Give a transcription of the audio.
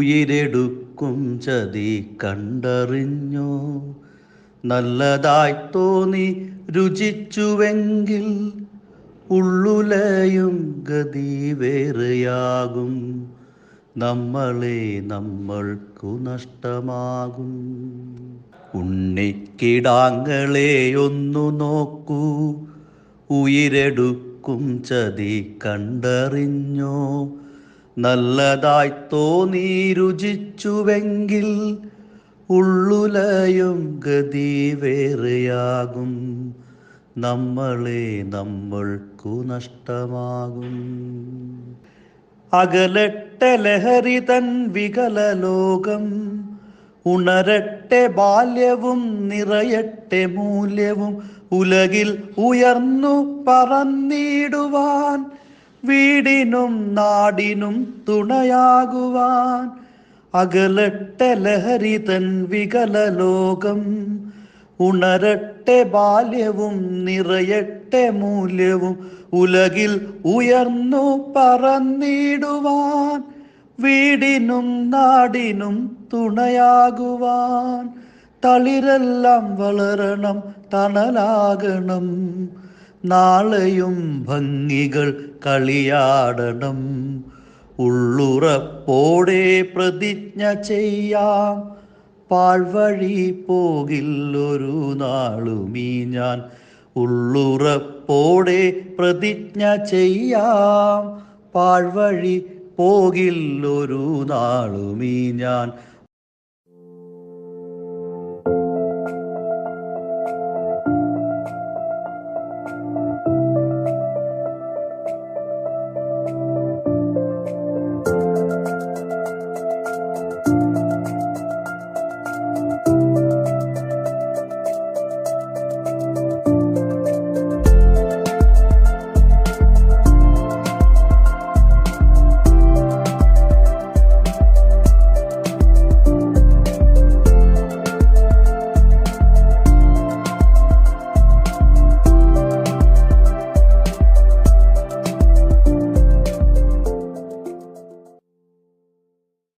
ഉയിരെടുക്കും ചതി കണ്ടറിഞ്ഞോ? നല്ലതായി തോന്നി രുചിച്ചുവെങ്കിൽ ഉള്ളുലയും ഗതി വേറെയാകും. നമ്മളെ നമ്മൾക്കു നഷ്ടമാകും. ഉണ്ണിക്കിടാങ്ങളെ ഒന്നു നോക്കൂ. ഉയിരെടുക്കും ചതി കണ്ടറിഞ്ഞോ? നല്ലതായി തോന്നി രുചിച്ചുവെങ്കിൽ ഉള്ളുലയും ഗതി വേറെയാകും. നമ്മളെ നമ്മൾക്കു നഷ്ടമാകും. അകലട്ടെ ലഹരി തൻ വികല ലോകം ഉണരട്ടെ ബാല്യവും നിറയട്ടെ മൂല്യവും ഉലകിൽ ഉയർന്നു പറന്നിടുവാൻ വീടിനും നാടിനും തുണയാകുവാൻ അകലട്ടെ ലഹരി തൻ വികല ലോകം ഉണരട്ടെ ബാല്യവും നിറയട്ടെ മൂല്യവും ഉലകിൽ ഉയർന്നു പറന്നിടുവാൻ വീടിനും നാടിനും തുണയാകുവാൻ തളിരെല്ലാം വളരണം തണലാകണം. നാളെയും ഭംഗികൾ കളിയാടണം. ഉള്ളുറപ്പോടെ പ്രതിജ്ഞ ചെയ്യാം. പാഴ്വഴി പോകില്ലൊരു നാളുമീ ഞാൻ. ഉള്ളുറപ്പോടെ പ്രതിജ്ഞ ചെയ്യാം. പാഴ്വഴി പോകില്ലൊരു നാളുമീ ഞാൻ.